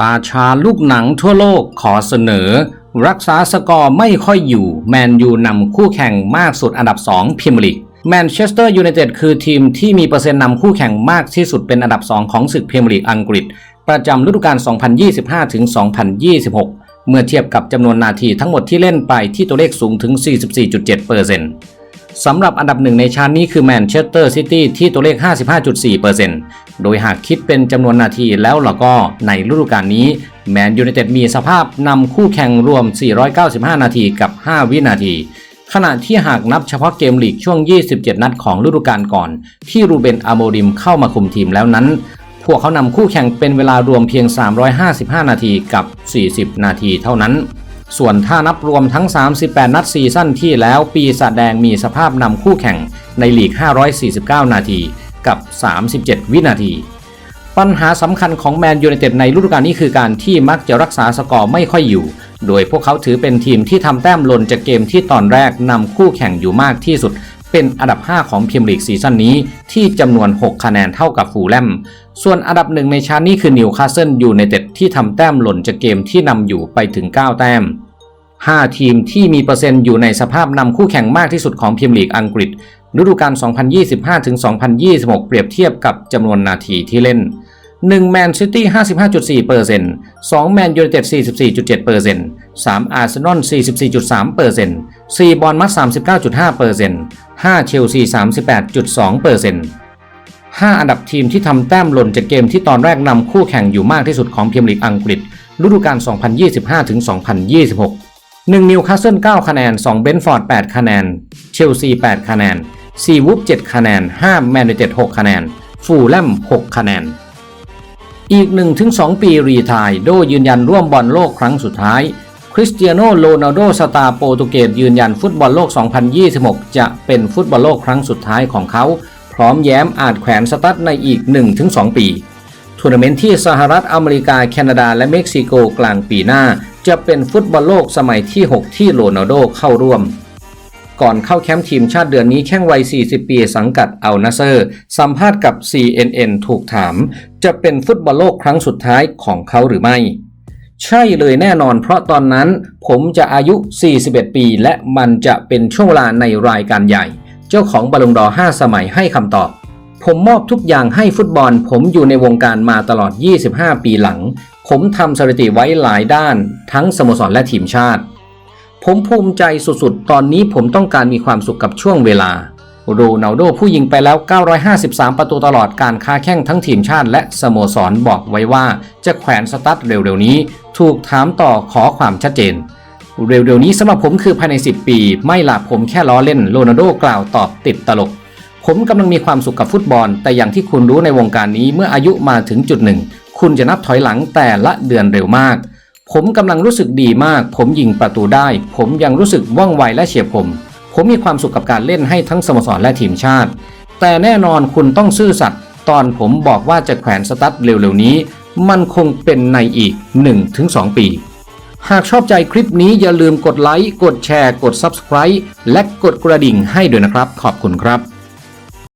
ราชาลูกหนังทั่วโลกขอเสนอ รักษาสกอร์ไม่ค่อยอยู่ แมนยูนำคู่แข่งมากสุดอันดับ 2พรีเมียร์ลีกแมนเชสเตอร์ยูไนเต็ดคือทีมที่มีเปอร์เซ็นต์นำคู่แข่งมากที่สุดเป็นอันดับ 2 ของศึกพรีเมียร์ลีกอังกฤษ ประจำฤดูกาล 2025-2026 เมื่อเทียบกับจำนวนนาทีทั้งหมดที่เล่นไปที่ตัวเลขสูงถึง 44.7% สำหรับอันดับหนึ่งในชาร์ตนี้คือแมนเชสเตอร์ซิตี้ที่ตัวเลข 55.4%โดยหากคิดเป็นจำนวนนาทีแล้วเราก็ในฤดูกาลนี้แมนยูไนเต็ดมีสภาพนำคู่แข่งรวม 495 นาทีกับ 5 วินาที ขณะที่หากนับเฉพาะเกมลีกช่วง 27 นัดของฤดูกาลก่อน ที่รูเบนอาโมริมเข้ามาคุมทีมแล้วนั้น พวกเขานำคู่แข่งเป็นเวลารวมเพียง 355 นาทีกับ 40 นาทีเท่านั้น ส่วนถ้านับรวมทั้ง 38 นัดซีซั่นที่แล้วปีศาจแดงมีสภาพนำคู่แข่งในลีก 549 นาทีกับ 37 วินาที ปัญหาสำคัญของแมนยูไนเต็ดในฤดูกาลนี้คือการที่มักจะรักษาสกอร์ไม่ค่อยอยู่ โดยพวกเขาถือเป็นทีมที่ทำแต้มหล่นจากเกมที่ตอนแรกนำคู่แข่งอยู่มากที่สุด เป็นอันดับ 5 ของพรีเมียร์ลีกซีซั่นนี้ที่จำนวน 6 คะแนนเท่ากับฟูลแลม ส่วนอันดับหนึ่งในชาร์ตนี้คือนิวคาสเซิลยูไนเต็ดที่ทำแต้มหล่นจากเกมที่นำอยู่ไปถึง 9 แต้ม 5 ทีมที่มีเปอร์เซ็นต์อยู่ในสภาพนำคู่แข่งมากที่สุดของพรีเมียร์ลีกอังกฤษฤดูกาล 2025-2026 เปรียบเทียบกับจำนวนนาทีที่เล่น1แมนซิตี้ 55.4% 2แมนยูไนเต็ด 44.7% 3อาร์เซนอล 44.3% 4 บอลมัด 39.5% 5 เชลซี 38.2% 5 อันดับทีมที่ทำแต้มหล่นจากเกมที่ตอนแรกนำคู่แข่งอยู่มากที่สุดของพรีเมียร์ลีกอังกฤษฤดูกาล 2025-2026 1 นิวคาสเซิล 9 คะแนน 2 เบนฟอร์ด 8 คะแนน เชลซี 8 คะแนน4วูฟ 7 คะแนน 5 แมนยูไนเต็ด 6 คะแนน ฟูลแลม 6 คะแนน อีก 1-2 ปีรีทาย โดยืนยันร่วมบอลโลกครั้งสุดท้าย คริสเตียโนโรนัลโดสตาร์โปรตุเกสยืนยันฟุตบอลโลก 2026 จะเป็นฟุตบอลโลกครั้งสุดท้ายของเขา พร้อมแย้มอาจแขวนสตั๊ดในอีก 1-2 ปีทัวร์นาเมนต์ที่สหรัฐอเมริกา แคนาดา และเม็กซิโกกลางปีหน้า จะเป็นฟุตบอลโลกสมัยที่ 6 ที่โรนัลโดเข้าร่วม ก่อนเข้าแคมป์ทีมชาติเดือนนี้แข้งวัย 40 ปีสังกัดอัลนาเซอร์ สัมภาษณ์กับ CNN ถูกถาม จะเป็นฟุตบอลโลกครั้งสุดท้ายของเขาหรือไม่ ใช่เลยแน่นอน เพราะตอนนั้นผมจะอายุ 41 ปี และมันจะเป็นช่วงเวลาในรายการใหญ่ เจ้าของบอลลงดอ5สมัยให้คำตอบ ผมมอบทุกอย่างให้ฟุตบอล ผมอยู่ในวงการมาตลอด 25 ปีหลัง ผมทำสถิติไว้หลายด้าน ทั้งสโมสรและทีมชาติ ผมภูมิใจสุดๆ ตอนนี้ผมต้องการมีความสุขกับช่วงเวลา โรนัลโดผู้ยิงไปแล้ว 953 ประตูตลอดการค้าแข่งทั้งทีมชาติและสโมสรบอกไว้ว่าจะแขวนสตั๊ดเร็วๆนี้ ถูกถามต่อขอความชัดเจน เร็วๆนี้สำหรับผมคือภายใน 10 ปี ไม่ล่ะผมแค่ล้อเล่นโรนัลโดกล่าวตอบติดตลก ผมกำลังมีความสุขกับฟุตบอล แต่อย่างที่คุณรู้ในวงการนี้เมื่ออายุมาถึงจุดหนึ่ง คุณจะนับถอยหลังแต่ละเดือนเร็วมาก ผมกำลังรู้สึกดีมาก ผมยิงประตูได้ ผมยังรู้สึกว่องไวและเฉียบคมผมมีความสุขกับการเล่นให้ทั้งสโมสรและทีมชาติ แต่แน่นอนคุณต้องซื่อสัตย์ตอนผมบอกว่าจะแขวนสตั๊ดเร็วๆนี้ มันคงเป็นในอีก 1-2 ปี หากชอบใจคลิปนี้อย่าลืมกดไลค์ กดแชร์ กด Subscribe และกดกระดิ่งให้ด้วยนะครับ ขอบคุณครับ